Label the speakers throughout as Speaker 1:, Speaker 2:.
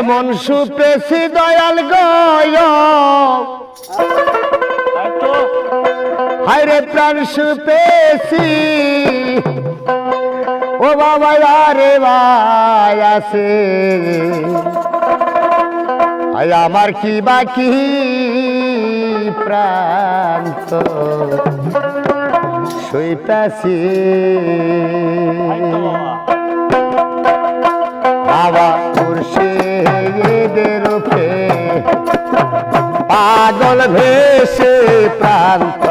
Speaker 1: ওরে মন সুপেছি দয়াল গয়। হায়রে প্রাণ সুপেছি ও বাবা আছে আয় আমার কি বাকি প্রান্ত
Speaker 2: একটু বাবা।
Speaker 1: পাগল ভেসে প্রান্ত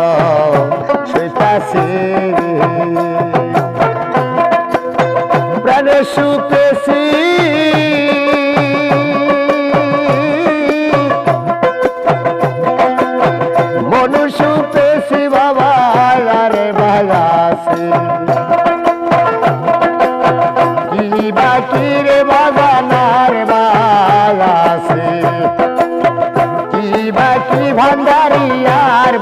Speaker 1: সইতাছি প্রাণে সুপেছি মনু সুপেছি বাবা আরে ভাগাছি ভান্ডারিয়ার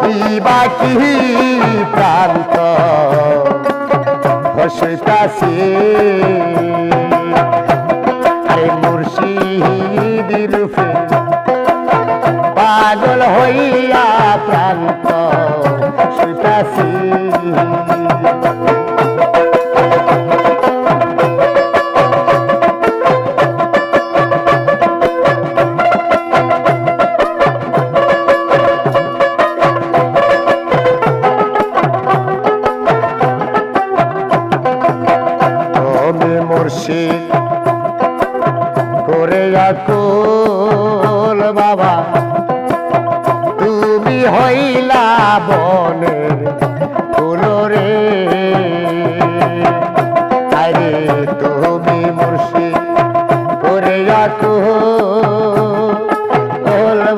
Speaker 1: কি বাকি প্রান্ত? আরে পাগল হইয়া প্রান্ত। সুতাছি আকুল বাবা, তুমি হইলা বনের ফুলরে আরে তুমি মুর্শিদ করে আকুল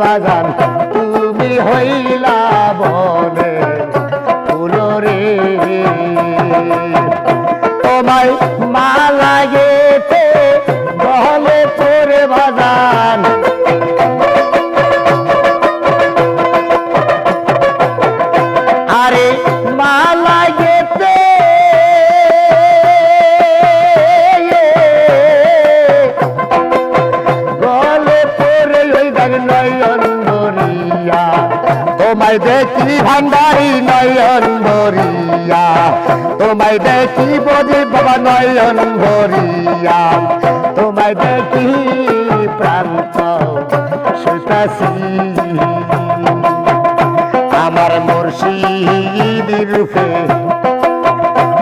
Speaker 1: বাগান তুমি হইলা বনের তোমায় দেখি ভান্ডারি নয়ন ভরিয়া। তোমায় দেখি বোঝে বাবা নয়ন ভরিয়া। তোমায় দেখি প্রান্ত সুতাসি আমার মুর্শিদি রূপে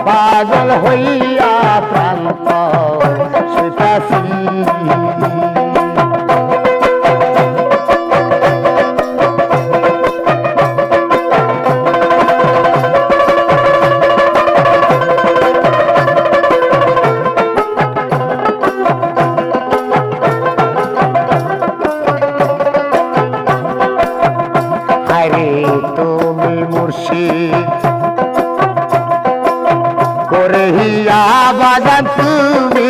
Speaker 1: পাগল হইয়া প্রান্ত হিয়া বাগান তুমি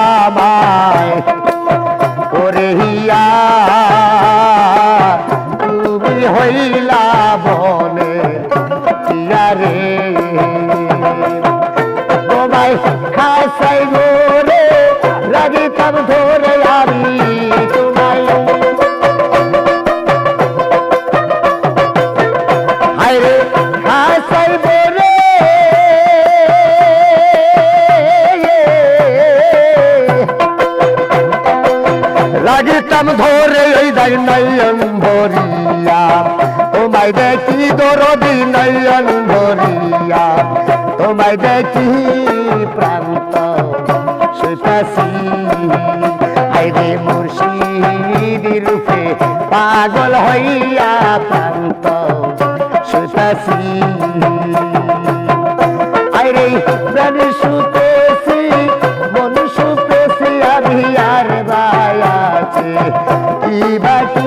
Speaker 1: আমায়। হিয়া তুমি হইলা বনে রে তোমায় খাসাই লাগিতাম ধরে ওই দাই নয়ন ভরিয়া। তোমায় দেখি দরদি নয়ন ভরিয়া। তোমায় দেখি প্রান্ত সুতাসি আইরে মুর্শিদি রূপে পাগল হইয়া প্রান্ত কি বাকি